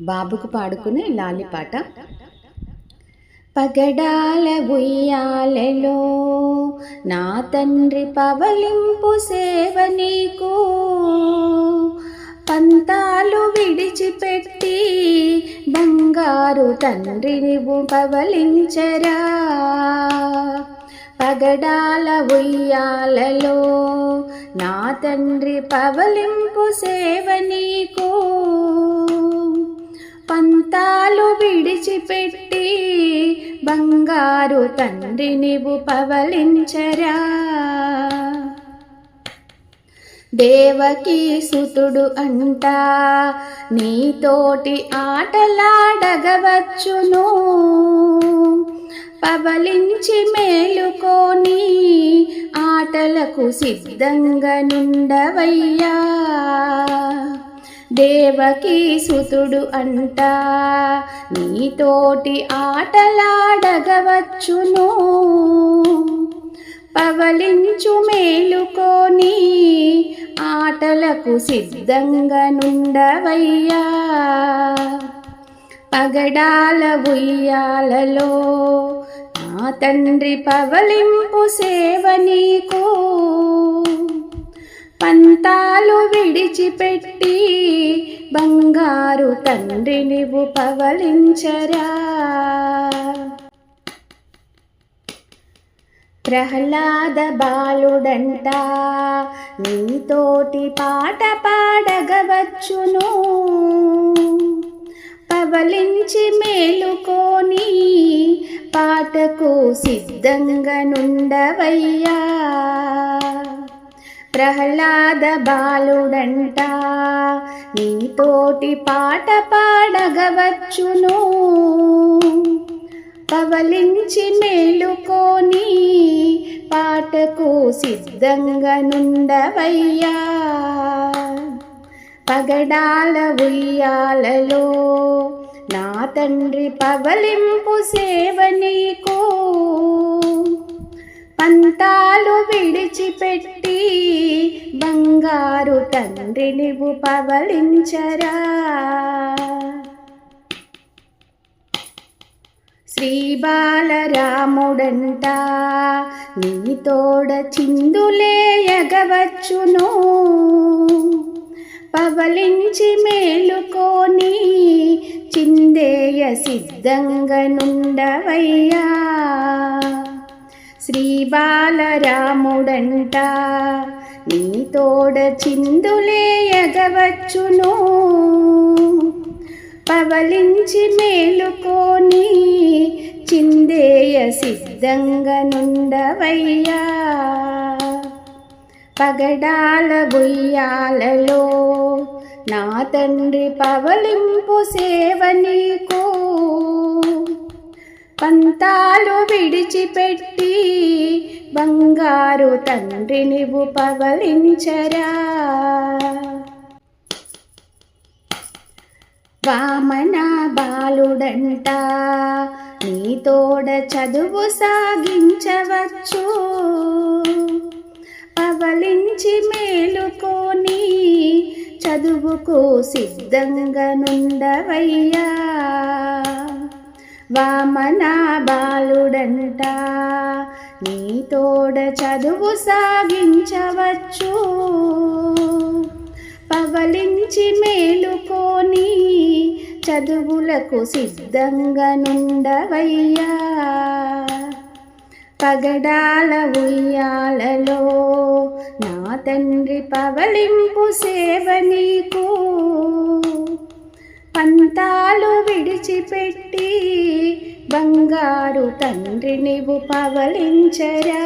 బాబుకు పాడుకునే లాలి పాట పగడాల ఉయ్యాలలో నా తండ్రి పవలింపు సేవ నీకు. పంతాలు విడిచిపెట్టి బంగారు తండ్రిని పవలించరా పగడాల ఉయ్యాలలో నా తండ్రి పవలింపు సేవ నీకు. పంతాలు విడిచిపెట్టి బంగారు తండ్రి నీవు పవలించరా దేవకీ సుతుడు అంట నీతోటి ఆటలాడగవచ్చును. పవలించి మేలుకొని ఆటలకు సిద్ధంగా నుండవయ్యా. దేవకీ సుతుడు అంట నీతోటి ఆటలాడగవచ్చును. పవలించు మేలుకొని ఆటలకు సిద్ధంగా నుండవయ్యా. పగడాల ఉయ్యాలలో నా తండ్రి పవలింపు సేవ నీకు. పంతాలు విడిచిపెట్టి బంగారు తండ్రి నీవు పవలించరా ప్రహ్లాద బాలుడంట నీతోటి పాట పాడగవచ్చును. పవలించి మేలుకొని పాటకు సిద్ధంగా నుండవయ్యా. ప్రహ్లాద బాలుడంట. నీతోటి పాట పాడగవచ్చును. పవలించి మేలుకొని పాటకు సిద్ధంగా నుండవయ్యా. పగడాల ఉయ్యాలలో నా తండ్రి పవలింపు సేవ నీకు. విడిచిపెట్టి బంగారు తండ్రిని నీవు శ్రీ బాలరాముడంట నీ తోడ చిందులేయగవచ్చును పవలించి మేలుకొని చిందేయ సిద్ధంగా నుండవయ్యా. శ్రీ బాలరాముడంట నీతోడ చిందులేయగవచ్చును పవలించి మేలుకొని చిందేయ సిద్ధంగా నుండవయ్యా. పగడాల బుయ్యాలలో నా తండ్రి పవలింపు సేవ నీకు పంతాలు విడిచిపెట్టి బంగారు తండ్రి నీవు పవలించరా. వామన బాలుడంట నీ తోడ చదువు సాగించవచ్చు. పవలించి మేలుకొని చదువుకు సిద్ధంగా నుండవయ్యా. వామన బాలుడంట నీతోడ చదువు సాగించవచ్చు. పవలించి మేలుకొని చదువులకు సిద్ధంగా నుండవయ్యా. పగడాల ఉయ్యాలలో నా తండ్రి పవలింపు సేవ నీకు. పంతాలు విడిచిపెట్టి బంగారు తండ్రి నీవు పవలించరా.